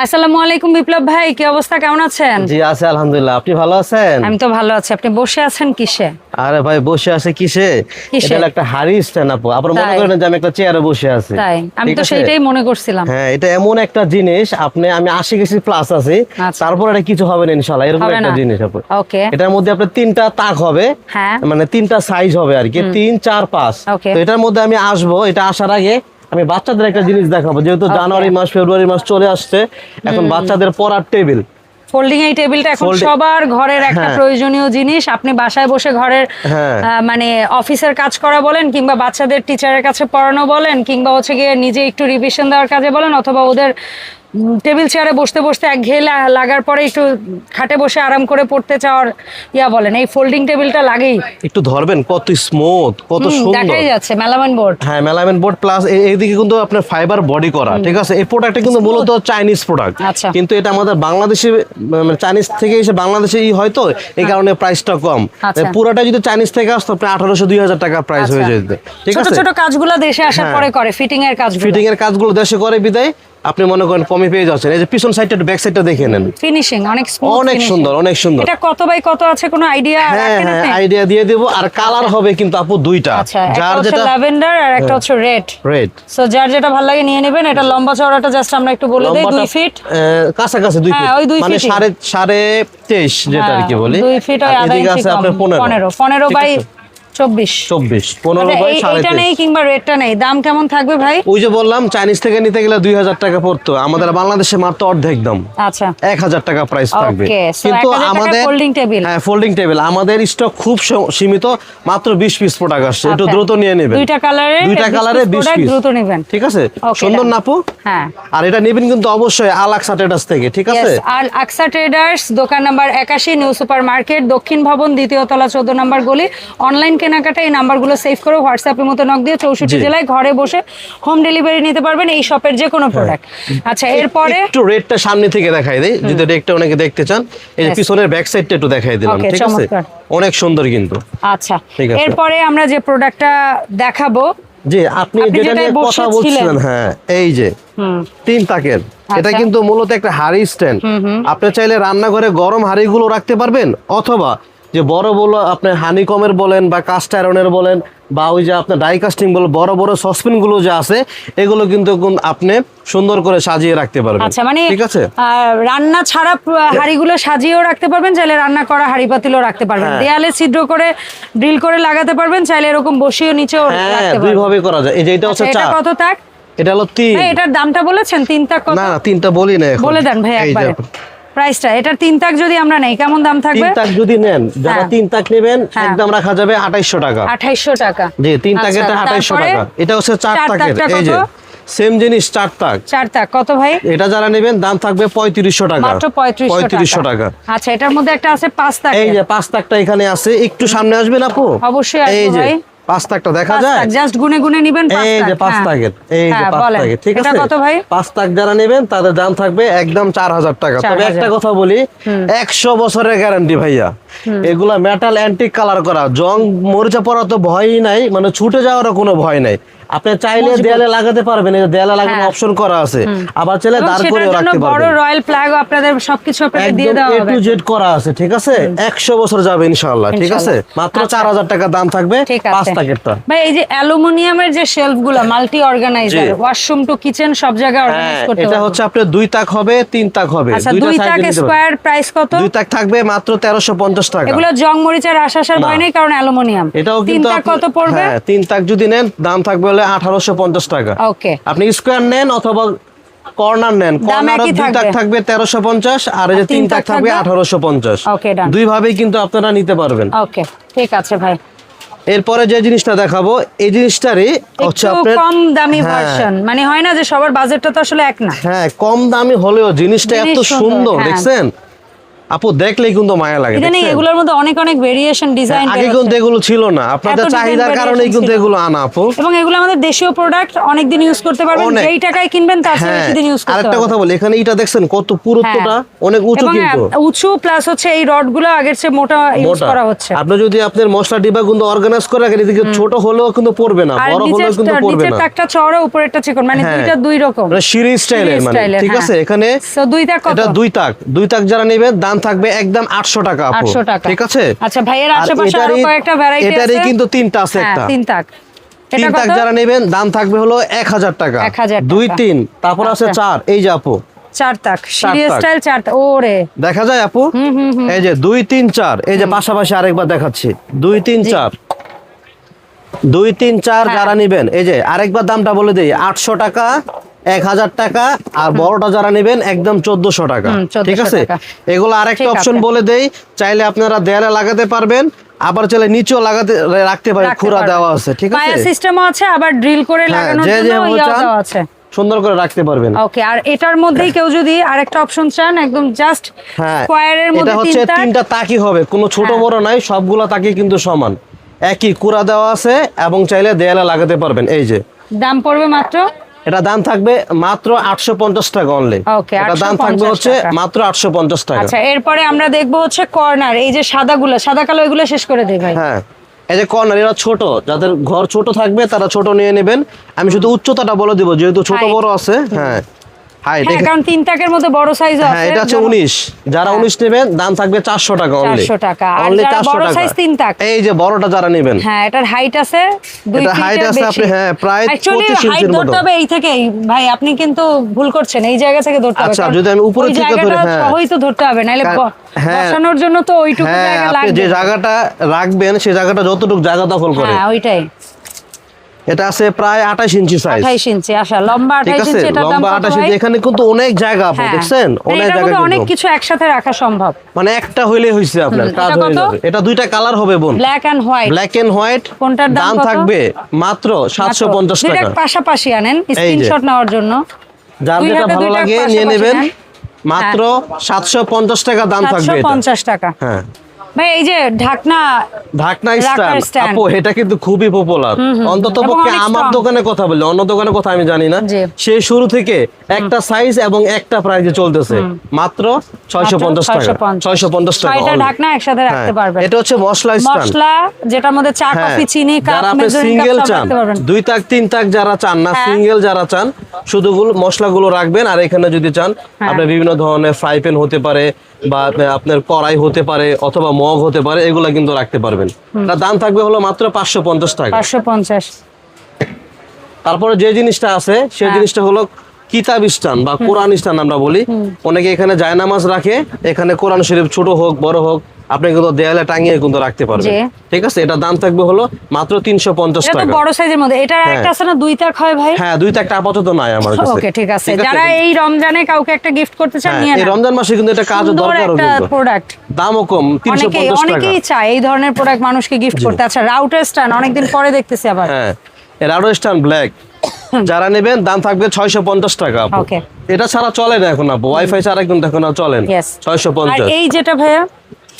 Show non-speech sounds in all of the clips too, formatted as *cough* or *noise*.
আসসালামু আলাইকুম বিপ্লব ভাই কি অবস্থা? কেমন আছেন? জি আছে আলহামদুলিল্লাহ। আপনি ভালো আছেন? আমি তো ভালো আছি। আপনি বসে আছেন কিসে? আরে ভাই বসে আছে কিসে? এটা একটা হাড়ি স্ট্যান্ড আপু। আপনার মনে করেন যে আমি একটা চেয়ারে বসে আছি। তাই। আমি তো আছে? সেইটাই মনে করছিলাম। হ্যাঁ এটা এমন একটা জিনিস আপনি আমি আশি কেজি প্লাস আছি। আচ্ছা। তারপর এটা কিছু হবে না ইনশাল্লাহ এরকম একটা জিনিস আপু। ওকে। এটার মধ্যে আপনার তিনটা তাক হবে। হ্যাঁ। মানে তিনটা সাইজ হবে আর কি। তিন চার পাঁচ। Okay. তো এটার মধ্যে আমি আসব। এটা আসার আগে আমি বাচ্চাদের একটা জিনিস দেখাবো যেহেতু জানুয়ারি মাস ফেব্রুয়ারি মাস চলে আসছে এখন বাচ্চাদের পড়ার টেবিল ফোল্ডিং এই টেবিলটা এখন সবার ঘরের একটা হ্যাঁ। প্রয়োজনীয় জিনিস আপনি বাসায় বসে ঘরের হ্যাঁ। মানে অফিসের কাজ করা বলেন কিংবা বাচ্চাদের টিচারের কাছে পড়ানো বলেন কিংবা হচ্ছে গিয়ে নিজে একটু রিভিশন দেওয়ার কাজে বলেন অথবা ওদের টেবিল চেয়ারে বসতে বসতে এক ঘেয়ে লাগার পরে একটু খাটে বসে আরাম করে পড়তে চাওয়ার ইয়া বলেন। এই ফোল্ডিং টেবিলটা লাগেই। একটু ধরবেন কত স্মুথ কত সুন্দর। দেখাই যাচ্ছে মেলামাইন বোর্ড হ্যাঁ মেলামেন বোর্ড প্লাস এইদিকে কিন্তু আপনার ফাইবার বডি করা ঠিক আছে? এই প্রোডাক্টটা কিন্তু মূলত চাইনিজ প্রোডাক্ট আচ্ছা। কিন্তু এটা আমাদের বাংলাদেশে মানে চাইনিজ থেকে এসে বাংলাদেশে ই হয় তো এই কারণে প্রাইসটা কম। আচ্ছা। পুরোটা যদি চাইনিজ থেকে আসতো আপনি আঠারোশো দুই হাজার টাকা প্রাইস হয়ে আচ্ছা। যেত ঠিক আছে? ছোট কাজগুলো দেশে আসার হ্যাঁ। পরে করে ফিটিং এর কাজ ফিটিং এর কাজগুলো দেশে করে বিদায়। আপনি মনে করেন কমে পেয়ে যাচ্ছেন। এই যে পিছন সাইডটা ব্যাক সাইডটা দেখে নেন। ফিনিশিং অনেক smooth অনেক সুন্দর অনেক সুন্দর। এটা কত বাই কত আছে কোনো আইডিয়া হ্যাঁ হ্যাঁ আইডিয়া দিয়ে দেবো। আর কালার হবে কিন্তু আপু দুইটা। আচ্ছা যার যেটা ল্যাভেন্ডার আর একটা হচ্ছে রেড রেড সো যার যেটা ভালো লাগে নিয়ে নেবেন। এটা লম্বা চওড়াটা জাস্ট আমরা একটু বলে দেই দুই ফিট কাছাকাছি দুই হ্যাঁ, ফিট ওই দুই মানে। সাড়ে সাড়ে তেইশ যেটা আর কি বলি। দুই ফিট আর আধা ইঞ্চি আছে আপনার পনেরো। পনেরো। পনেরো ঠিক বাই আছে? চব্বিশ। চব্বিশ পনেরো বাই এই- সাড়ে এইটা তেইশ নেই কিংবা রেডটা নেই দাম কেমন থাকবে ভাই? ওই যে বললাম চাইনিজ থেকে নিতে গেলে দুই হাজার টাকা পড়তো আমাদের বাংলাদেশে মাত্র অর্ধেক দাম। আচ্ছা। এক হাজার টাকা প্রাইস থাকবে। কিন্তু আমাদের folding table। হ্যাঁ ফোল্ডিং টেবিল আমাদের স্টক খুব সীমিত মাত্র বিশ পিস প্রোডাক্ট আসছে। একটু। দ্রুত নিয়ে নেবেন। দুইটা কালারে দুইটা কালারে বিশ পিস দ্রুত নেবেন। ঠিক আছে? সুন্দর নাপু হ্যাঁ। আর এটা নেবেন কিন্তু অবশ্যই আলাক্সা ট্রেডার্স থেকে ঠিক আছে? আর আকসা ট্রেডার্স দোকান নাম্বার একাশি নিউ সুপার মার্কেট দক্ষিণ ভবন দ্বিতীয় তলা চোদ্দ নম্বর গলি অনলাইন কেনাকাটা এই নাম্বারগুলো সেভ করে হোয়াটসঅ্যাপের মতো নক দিয়ে চৌষট্টি জেলায় ঘরে বসে হোম ডেলিভারি নিতে পারবেন এই শপের যে কোনো প্রোডাক্ট আচ্ছা এরপরে একটু রেটটা সামনে থেকে দেখাই দেই যদি রেটটা অনেকে দেখতে চান এই. পিছনের ব্যাক সাইডটা একটু দেখাই দিলাম ঠিক আছে? অনেক সুন্দর কিন্তু। আচ্ছা। এরপরে আমরা যে প্রোডাক্টটা দেখাবো জি আপনি যেটা নিয়ে কথা বলছিলেন হ্যাঁ এই যে তিন তাকের এটা আচ্ছা। কিন্তু মূলত একটা হাড়ি স্ট্যান্ড আপনি চাইলে রান্নাঘরে গরম হাড়িগুলো রাখতে পারবেন অথবা যে বড় বড় আপনি হানিকমের বলেন বা কাস্ট আয়রনের বলেন বা ওই যে আপনার ডাই কাস্টিং বলেন বড় বড় সসপেনগুলো যে আছে এগুলো কিন্তু আপনি সুন্দর করে সাজিয়ে রাখতে পারবেন। আচ্ছা মানে ঠিক আছে? রান্না ছাড়া হাঁড়িগুলো সাজিয়েও রাখতে পারবেন চাইলে রান্না করা হাঁড়ি পাতিলও রাখতে পারবেন। হ্যাঁ। দেয়ালে ছিদ্র করে ড্রিল করে লাগাতে পারবেন চাইলে এরকম বসিয়েও নিচেও হ্যাঁ রাখতে দুই পারবেন। ভাবে করা যায়। এই যে এটা আচ্ছা, হচ্ছে এটা চা কত তাক? এটা হলো তিন। এটার দামটা বলেছেন? তিন তাক কত? না তিনটা বলি না এখন। বলে দেন ভাই একবারে। প্রাইসটা? এটার তিন তাক যদি আমরা নেই কেমন দাম তিন তাক যদি নেন যারা হ্যাঁ। তিন তাক নেবেন হ্যাঁ। একদম রাখা যাবে আঠাইশশো টাকা। আঠাইশশো টাকা। জি তিন আচ্ছা, আঠাইশশো তারপরে? টাকা। এটা হচ্ছে চার তাকের। এই যে সেম জিনিস চার তাক। চার তাক। কত ভাই? এটা যারা নেবেন দাম থাকবে পঁয়ত্রিশশো টাকা। মাত্র পঁয়ত্রিশশো টাকা। আচ্ছা এটার মধ্যে একটা আছে পাঁচ তাক এই যে পাঁচ তাকটা এখানে আছে। একটু সামনে আসবেন আপু? অবশ্যই এই যে ভাই। পাঁচ তাকটা দেখা যায়? জাস্ট গুনে গুনে নিবেন এই যে পাঁচ হ্যাঁ। তাকের এই যে হ্যাঁ, পাঁচ তাকের ঠিক আছে? কত ভাই? পাঁচ তাক যারা নেবেন তাদের দাম থাকবে একদম চার হাজার টাকা। তবে একটা কথা বলি একশো বছরের গ্যারান্টি ভাইয়া। এগুলা মেটাল অ্যান্টিক কালার করা। জং মরিচা পড়া তো ভয়ই নাই মানে ছুটে যাওয়ার কোনো ভয় নাই। আপনি চাইলে দেয়ালে লাগাতে পারবেন এই দেয়ালে লাগানো হ্যাঁ। অপশন করা আছে। আবার চাইলে দাঁড় করে রাখতে বড় রয়্যাল ফ্ল্যাগও আপনাদের সবকিছু আপনাদের দিয়ে দেওয়া এ হবে টু জেড করা আছে ঠিক আছে? একশো বছর যাবে ইনশাল্লাহ ঠিক আছে? মাত্র আচ্ছা। চার হাজার টাকা দাম থাকবে পাঁচ প্যাকেটটা। ভাই এই যে অ্যালুমিনিয়ামের যে শেলফগুলো multi organizer washroom to kitchen সব জায়গায় অর্গানাইজ হ্যাঁ করতে এটা হচ্ছে আপনার দুই তাক হবে তিন তাক হবে। আচ্ছা দুই তাক এ পারবেন। প্রাইস কত? দুই তাক থাকবে মাত্র তেরোশো পঞ্চাশ টাকা। এগুলো জং মরিচার আশাসার না। ভয় নেই কারণ অ্যালুমিনিয়াম। এটাও তিন কিন্তু তাক কত পড়বে? হ্যাঁ তিন তাক যদি নেন দাম থাকবে হলে আঠারোশো পঞ্চাশ টাকা। ওকে। আপনি স্কোয়ার নেন অথবা কর্নার নেন। কর্নার দুই তাক থাকবে। তেরোশো পঞ্চাশ আর এই যে তিন তাক থাকবে? আঠারোশো পঞ্চাশ। দুই ভাবেই কিন্তু আপনারা নিতে পারবেন। ওকে ঠিক আছে ভাই। এরপরে যে জিনিসটা দেখাবো এই জিনিসটারই হচ্ছে আপনার কম দামি হ্যাঁ। ভার্সন মানে হয় না যে সবার বাজেটটা তো আসলে এক না। হ্যাঁ কম দামি হলেও জিনিসটা এত সুন্দর, সুন্দর হ্যাঁ। দেখছেন? আপু দেখলেই কিন্তু মায়া লাগে দেখছেন? এগুলোর মধ্যে অনেক অনেক ভেরিয়েশন ডিজাইন আগে কিন্তু এগুলো ছিল না। আপনাদের চাহিদার কারণেই কিন্তু এগুলো আনা আপু। এবং এগুলো আমাদের দেশীয় প্রোডাক্ট অনেক দিন ইউজ করতে পারবেন যেই টাকায় কিনবেন তার চেয়ে হ্যাঁ বেশি দিন ইউজ করতে আরেকটা কথা বলি এখানে এটা দেখছেন কত পুরুত্বটা হ্যাঁ। অনেক উঁচু কিন্তু। উঁচু প্লাস হচ্ছে এই রডগুলো আগের চেয়ে মোটা ইউজ করা হচ্ছে। আপনি যদি আপনার মশলা ডিবা কিন্তু অর্গানাইজ করে রাখেন এদিকে ছোট হলেও কিন্তু পড়বে না বড় হলেও কিন্তু পড়বে না। নিচের তাকটা চওড়া উপরেরটা চিকন মানে হ্যাঁ। দুইটা দুই রকম। মানে সিঁড়ি স্টাইলের মানে ঠিক হ্যাঁ। আছে? এখানে দুই তাক কত? এটা দুই তাক দুই তাক যারা নেবে দাম থাকবে একদম আটশো টাকা আপু। 800 টাকা। ঠিক আছে? আচ্ছা, ভাইয়ের আশেপাশে আরও এটারই- কিন্তু তিনটা আছে হ্যাঁ একটা। তিন তাক তিন তাক যারা নেবেন দাম থাকবে হলো এক হাজার টাকা। 1000 দুই তারপর আছে। এই যে আপু। চার তাক সিরিয়াস স্টাইল চার তাক ওরে। দেখা যায় আপু? এই যে দুই তিন চার। এই যে পাশাপাশি আরেকবার দেখাচ্ছি। দুই তিন চার। দুই তিন চার হ্যাঁ। যারা নিবেন এই যে আরেকবার দামটা বলে দিই আটশো টাকা এক হাজার টাকা আর বড়টা যারা নেবেন একদম চোদ্দশো টাকা। ঠিক আছে? এগুলো আরেকটা অপশন বলে দেই চাইলে আপনারা দেয়ালে লাগাতে পারবেন আবার চাইলে নিচেও লাগাতে রাখতে পারেন খুরা দেওয়া আছে ঠিক আছে? সিস্টেমও আছে আবার ড্রিল করে হ্যাঁ, লাগানোর জন্য যেভাবে ইয়াও চান দেওয়া আছে। সুন্দর করে রাখতে পারবেন। ওকে আর এটার মধ্যেই কেউ যদি আরেকটা অপশন চান একদম জাস্ট হ্যাঁ স্কোয়ারের এটা হচ্ছে তিনটা তিনটা তাকি হবে কোনো ছোট হ্যাঁ। বড় নাই সবগুলা তাকি কিন্তু সমান। একই কুড়া দেওয়া আছে এবং চাইলে দেয়ালে লাগাতে পারবেন এই যে। দাম পড়বে মাত্র এটা দাম থাকবে মাত্র আটশো পঞ্চাশ টাকা অনলি এটা দাম থাকবে হচ্ছে মাত্র আটশো পঞ্চাশ টাকা। আচ্ছা এরপরে আমরা দেখব হচ্ছে কর্নার এই যে সাদা সাদাগুলো সাদা কালো এগুলো শেষ করে দেই ভাই। হ্যাঁ এই যে কর্নার এরা ছোট যাদের ঘর ছোট থাকবে তারা ছোট নিয়ে নেবেন। আমি শুধু উচ্চতাটা বলে দিব যেহেতু ছোট বড় আছে হ্যাঁ। হ্যাঁ কারণ তিন তাকের মধ্যে বড় সাইজ আছে হ্যাঁ এটা হচ্ছে যেমন- উনিশ যারা হ্যাঁ। উনিশ নেবেন দাম থাকবে চারশো টাকা অনলি 400 টাকা। আর যারা বড় টাকা তিন তাক। এই যে বড়টা যারা নেবেন হ্যাঁ এটার হাইট আছে দুই এটা height আছে আপনি, হ্যাঁ, প্রায় 25 ইঞ্চির মতো। ধরতে হবে এই থেকেই ভাই আপনি কিন্তু ভুল করছেন এই জায়গা থেকে ধরতে হবে আচ্ছা, যদি আমি উপরে থেকে ধরি, হ্যাঁ। সহই তো ধরতে হবে। বসানোর জন্য তো ওইটুকু জায়গা লাগবে যে জায়গাটা রাখবেন সেই জায়গাটা যতটুকু জায়গা দখল করে হ্যাঁ ওইটাই এটা আছে প্রায় আঠাশ ইঞ্চি সাইজ আঠাইশ ইঞ্চি লম্বা লম্বা? ইঞ্চি। এখানে কিন্তু অনেক জায়গা হ্যাঁ। দেখছেন? মানে অনেক জায়গা অনেক কিছু একসাথে রাখা সম্ভব। মানে একটা হইলে হইছে আপনার কাজ হয়ে যাবে। এটা দুইটা কালার হবে বোন। Black and white black and white কোনটার দাম থাকবে মাত্র সাতশো পঞ্চাশ টাকা। পাশাপাশি আনেন স্ক্রিনশট নেওয়ার জন্য। যার যেটা ভালো লাগে নিয়ে নেবেন। মাত্র সাতশো পঞ্চাশ টাকা দাম থাকবে পঞ্চাশ টাকা। হ্যাঁ। ভাই এই যে ঢাকনা ঢাকনা স্ট্যান্ড আপু এটা কিন্তু খুবই পপুলার অন্তত পক্ষে আমার দোকানে কথা বলি অন্য কথা আমি জানি না। সেই শুরু থেকে একটা সাইজ এবং একটা প্রাইজে চলতেছে। মাত্র ছয়শো পঞ্চাশ টাকা। 650 টাকা only। ঢাকনা একসাথে রাখতে হ্যাঁ, পারবেন। এটা হচ্ছে মশলা স্ট্যান্ড মশলা যেটার মধ্যে চা হ্যাঁ, কফি চিনি কাপ মেজারিং চান দুই তাক তিন তাক যারা চান না হ্যাঁ। সিঙ্গেল যারা চান শুধু গুলো- মশলাগুলো রাখবেন। আর এখানে যদি চান আপনি বিভিন্ন ধরনের ফ্রাই প্যান হতে পারে বা আপনার কড়াই হতে পারে অথবা মগ হতে পারে এগুলা কিন্তু রাখতে পারবেন। তার দাম থাকবে হলো মাত্র পাঁচশো পঞ্চাশ টাকা। পাঁচশো পঞ্চাশ। তারপরে যে জিনিসটা আছে সেই হ্যাঁ। জিনিসটা হলো কিতাব স্থান বা কোরআন স্থান আমরা বলি। অনেকে এখানে জায়নামাজ রাখে এখানে কোরআন শরীফ ছোট হোক বড় হোক আপনি কিন্তু দেয়ালে টাঙিয়ে কিন্তু রাখতে পারবেন। ঠিক আছে? এটা দাম থাকবে হলো মাত্র তিনশো পঞ্চাশ এটা টাকা। বড় সাইজের মধ্যে। এটা হ্যাঁ। একটা আছে না? দুই তাক হয় ভাই? হ্যাঁ দুই একটা আপাতত নাই আমার কাছে। ওকে ঠিক আছে। যারা এই রমজানে কাউকে একটা গিফট করতে চান হ্যাঁ, নিয়ে এই রমজান মাসে কিন্তু এটা কাজ সুন্দর দরকারও একটা কিন্তু। প্রোডাক্ট দামও কম তিনশো অনেকেই পঞ্চাশ টাকা। অনেকেই চায় এই ধরনের প্রোডাক্ট মানুষকে গিফট করতে। আচ্ছা রাউটার স্ট্যান্ড অনেকদিন পরে দেখতেছি আবার। হ্যাঁ ব্ল্যাক *coughs* যারা নেবেন দাম থাকবে ছয়শো পঞ্চাশ টাকা এটা ছাড়া চলে না এখন আপু। ওয়াইফাই ছাড়া কিন্তু এখন চলে না। ছয়শো পঞ্চাশ। এই যেটা ভাইয়া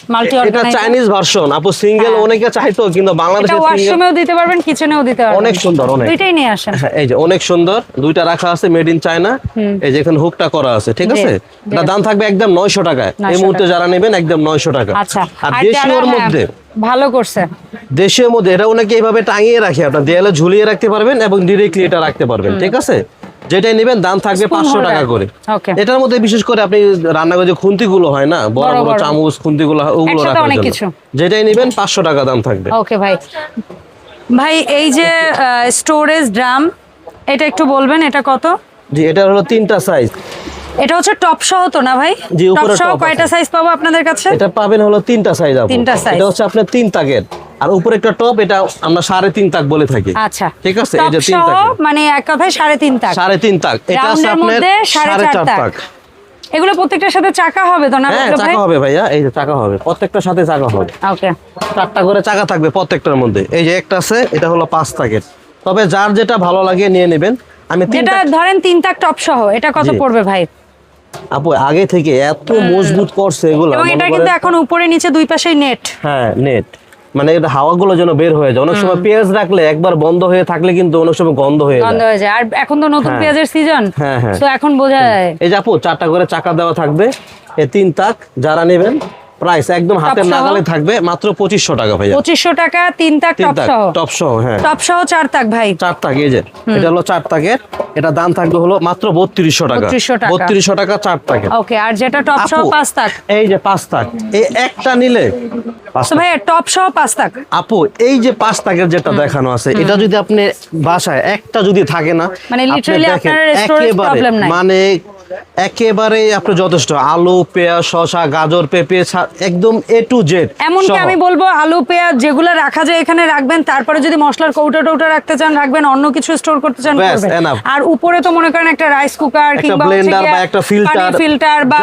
মাল্টি এটা চাইনিজ ভার্সন আপু সিঙ্গেল হ্যাঁ। অনেকে চাইতো কিন্তু বাংলাদেশে ওয়াশরুমেও দিতে পারবেন কিচেনেও দিতে পারবেন। অনেক সুন্দর, অনেক। দুইটাই নিয়ে আসেন। এই যে অনেক সুন্দর দুইটা রাখা আছে মেড ইন চায়না এই যে এখানে হুকটা করা আছে ঠিক আছে? এটা দাম থাকবে একদম নয়শো টাকায়। এই মুহূর্তে যারা নেবেন একদম নয়শো টাকা। আচ্ছা। আর দেশীয়র হ্যাঁ, মধ্যে। ভালো করছে। দেশের মধ্যে এটা অনেকে এইভাবে টাঙিয়ে রাখে আপনার দেয়ালে ঝুলিয়ে রাখতে পারবেন এবং ডিরেক্টলি এটা রাখতে পারবেন ঠিক আছে? যেটাই নেবেন দাম থাকবে পাঁচশো টাকা করে। এটার মধ্যে বিশেষ করে আপনি রান্নাঘরে যে খুন্তি গুলো হয় না বড় বড়। চামচ খুন্তি গুলো ওগুলো রাখার জন্য। যেটাই নেবেন পাঁচশো টাকা দাম থাকবে। ওকে ভাই। ভাই এই যে স্টোরেজ ড্রাম এটা একটু বলবেন এটা কত? জি এটা হলো তিনটা সাইজ এটা হচ্ছে টপ সহ তো না ভাই? টপ উপরে সহ কয়টা সাইজ পাবো আপনাদের কাছে? এটা পাবেন হলো তিনটা সাইজ তিনটা সাইজ এটা হচ্ছে আপনার তিন তাকের। আর উপরে একটা টপ এটা আমরা সাড়ে তিন তাক বলে থাকি। আচ্ছা। ঠিক আছে? এই যে তিন তাকের। মানে এক কথায় সাড়ে তিন তাক। সাড়ে তিন তাক। এটা আছে আপনার সাড়ে চার তাক। তাক। এগুলো প্রত্যেকটার সাথে চাকা হবে তো না হ্যাঁ চাকা হবে ভাইয়া এই যে চাকা হবে। প্রত্যেকটার সাথে চাকা হবে। ওকে। চারটা করে চাকা থাকবে প্রত্যেকটার মধ্যে। এই যে একটা আছে এটা হলো পাঁচ তাকের। তবে যার যেটা ভালো লাগে নিয়ে নেবেন। আমি তাক- ধরেন তিন তাক টপ সহ এটা কত পড়বে ভাই? আপু আগে থেকে এত মজবুত করছে এগুলো এবং এটা কিন্তু এখন উপরে নিচে দুই পাশেই নেট হ্যাঁ নেট মানে এটা হাওয়াগুলো যেন বের হয়ে যায়। অনেক সময় পেঁয়াজ রাখলে একবার বন্ধ হয়ে থাকলে কিন্তু অনেক সময় গন্ধ হয়ে যায়। হয়ে যায়। আর এখন তো নতুন হ্যাঁ। পেঁয়াজের সিজন হ্যাঁ, হ্যাঁ। তো এখন বোঝা যায়। এই যে আপু চারটা করে চাকা দেওয়া থাকবে। এ তিন তাক যারা নেবেন প্রাইস একদম হাতের? নাগালে থাকবে মাত্র পঁচিশশো টাকা ভাই পঁচিশশো টাকা তিন তাক টপ সহ। টপ সহ হ্যাঁ। টপ সহ চার তাক ভাই। চার তাক এই যে এটা হলো চার তাকের। এটা দাম থাকবে হলো মাত্র বত্রিশশো টাকা। 3200 টাকা। চার তাকের। ওকে আর যেটা টপ সহ পাঁচ তাক। এই যে পাঁচ তাক এই একটা নিলে ভাই টপ সহ পাঁচ তাক। আপু এই যে পাঁচ তাকের যেটা দেখানো আছে এটা যদি আপনি বাসায় একটা যদি থাকে না মানে দেখেন, আপনার একেবারে, problem নাই। মানে একেবারে আপনি যথেষ্ট। আলু পেঁয়াজ শসা গাজর পেঁপে একদম এ টু জেড এমনকি আমি বলব আলু পেঁয়াজ যেগুলো রাখা যায় এখানে রাখবেন তারপরে যদি মশলার কৌটা টৌটা রাখতে চান রাখবেন অন্য কিছু স্টোর করতে চান আর উপরে তো মনে করেন একটা রাইস কুকার কিংবা blender বা একটা filter, ফিল্টার বা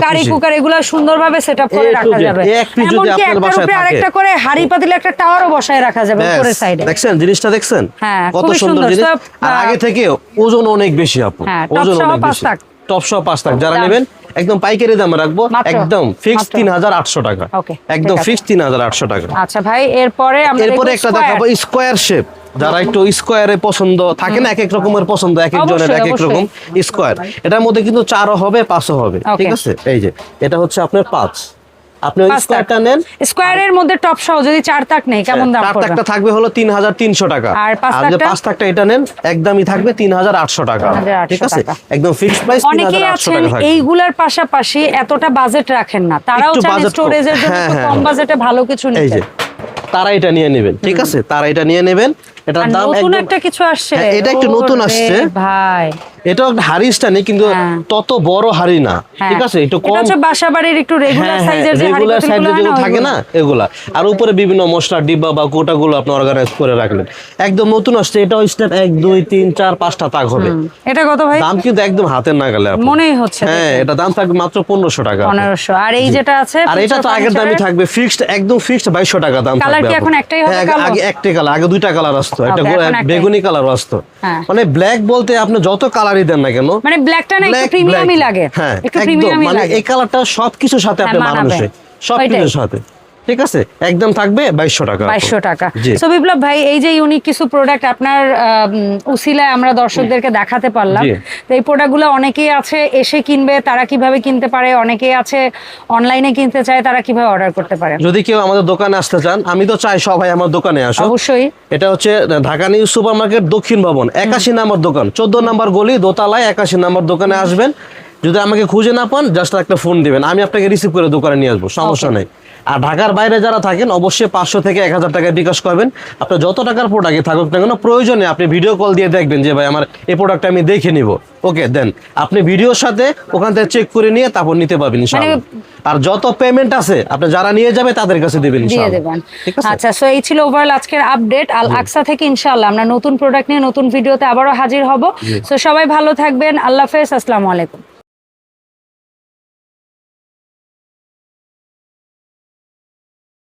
কারি কুকার এগুলো সুন্দরভাবে সেটআপ করে রাখা যাবে। এমনকি আপনার উপরে। আরেকটা করে হাড়ি পাতিলে একটা টাওয়ারও বসায় রাখা যাবে উপরের সাইডে দেখছেন জিনিসটা দেখছেন? হ্যাঁ, কত সুন্দর। জিনিস। আর আগে থেকে ওজন অনেক বেশি আপু। হ্যাঁ, ওজন অনেক বেশি। টপ সহ পাঁচ টাকা যারা নেবেন একদম পাইকারি দামে রাখব। একদম ফিক্স তিন হাজার আটশো টাকা। একদম ফিক্সড ফিক্স তিন হাজার আটশো টাকা। আচ্ছা ভাই এরপরে এরপরে একটা দেখাবো স্কোয়ার শেপ যারা একটু স্কোয়ারে পছন্দ থাকে না এক এক রকমের পছন্দ এক একজনের জনের এক এক রকম স্কোয়ার এটার মধ্যে কিন্তু চারও হবে পাঁচও হবে ঠিক আছে? এই যে এটা হচ্ছে আপনার পাঁচ। আপনি ওই পাঁচ তাক। স্কোয়ারটা নেন। স্কোয়ারের মধ্যে টপ সহ যদি চার তাক নেই কেমন দাম পড়বে? টাকটা থাকবে হলো তিন হাজার তিনশো টাকা। আর পাঁচ তাকটা? পাঁচ টাকটা এটা নেন একদমই থাকবে তিন হাজার আটশো টাকা। ঠিক আছে? একদম ফিক্সড প্রাইস তিন অনেকেই হাজার আটশো আছেন টাকা থাকবে। এইগুলার পাশাপাশি এতটা বাজেট রাখেন না। তারাও চান স্টোরেজের জন্য হ্যাঁ, হ্যাঁ, কম হ্যাঁ। বাজেটে ভালো কিছু নিতে। তারা এটা নিয়ে নেবেন ঠিক আছে? তারা এটা নিয়ে নেবেন। এটার দাম একদম একটা কিছু আসছে। হ্যাঁ, এটা একটু নতুন আসছে। ভাই। এটাও একটা হাড়ি স্টানি কিন্তু হ্যাঁ। তত বড় হাড়ি না হ্যাঁ। ঠিক আছে? একটু কম বাসাবাড়ির একটু রেগুলার সাইজের যে রেগুলার সাইজে যেগুলো থাকে না এগুলা। আর উপরে বিভিন্ন ডিব্বা বা কোটাগুলো আপনি অর্গানাইজ করে রাখলেন। একদম নতুন আসছে এটাও স্টেপ এক দুই তিন চার পাঁচটা তাক হবে। এটা কত ভাই? দাম কিন্তু একদম হাতের নাগালে। মনেই হচ্ছে হ্যাঁ এটা দাম থাকবে মাত্র পনেরোশো টাকা আর এই যেটা আছে আর এটা তো আগের দামই থাকবে ফিক্সড একদম ফিক্সড বাইশশো টাকা দাম থাকবে কি এখন একটাই হবে হ্যাঁ, আগে- কালো? আগে একটাই কালার আগে দুইটা কালার আসতো একটা। বেগুনি কালার আসতো। হ্যাঁ। মানে ব্ল্যাক বলতে আপনি যত কালারই দেন না কেন? মানে ব্ল্যাকটা না একটু প্রিমিয়ামই লাগে। হ্যাঁ একটু প্রিমিয়ামই মানে লাগে। এই কালারটা সবকিছুর সাথে আপনি হ্যাঁ, মানাবে। মানানসই সবকিছুর সাথে। ঠিক আছে? একদম থাকবে বাইশশো টাকা। বাইশশো টাকা। সো বিপ্লব ভাই এই যে ইউনিক কিছু প্রোডাক্ট আপনার উসিলায় আমরা দর্শকদেরকে দেখাতে পারলাম। তো এই প্রোডাক্টগুলো অনেকেই আছে এসে কিনবে তারা কীভাবে কিনতে পারে? অনেকেই আছে অনলাইনে কিনতে চায় তারা কীভাবে অর্ডার করতে পারে? যদি কেউ আমাদের দোকানে আসতে চান আমি তো চাই সবাই আমার দোকানে আসো অবশ্যই। এটা হচ্ছে ঢাকা নিউ সুপার মার্কেট দক্ষিণ ভবন একাশি নাম্বার দোকান। চোদ্দ নাম্বার গলি দোতলায় একাশি নাম্বার দোকানে আসবেন। যদি আমাকে খুঁজে না পান জাস্ট একটা ফোন দিবেন। আমি আপনাকে রিসিভ করে দোকানে নিয়ে আসব সমস্যা নেই। আর ঢাকার বাইরে যারা থাকেন অবশ্যই পাঁচশো থেকে এক হাজার টাকা বিকাশ করবেন। আপনার যত টাকার প্রোডাক্টে থাকুক না কেন প্রয়োজনে আপনি ভিডিও কল দিয়ে দেখবেন যে ভাই আমার এই প্রোডাক্টটা আমি দেখে নিব। ওকে দেন আপনি ভিডিওর সাথে ওখান থেকে চেক করে নিয়ে তারপর নিতে পারবেন ইনশাআল্লাহ। আর যত পেমেন্ট আছে আপনি যারা নিয়ে যাবে তাদের কাছে দিবেন দেবেন। ঠিক আছে? আচ্ছা সো এই ছিল ওভারঅল আজকের আপডেট আল আকসা থেকে ইনশাআল্লাহ আমরা নতুন প্রোডাক্ট নিয়ে নতুন ভিডিওতে আবারও হাজির হব। সো সবাই ভালো থাকবেন। আল্লাহ হাফেজ। আসসালামু আলাইকুম।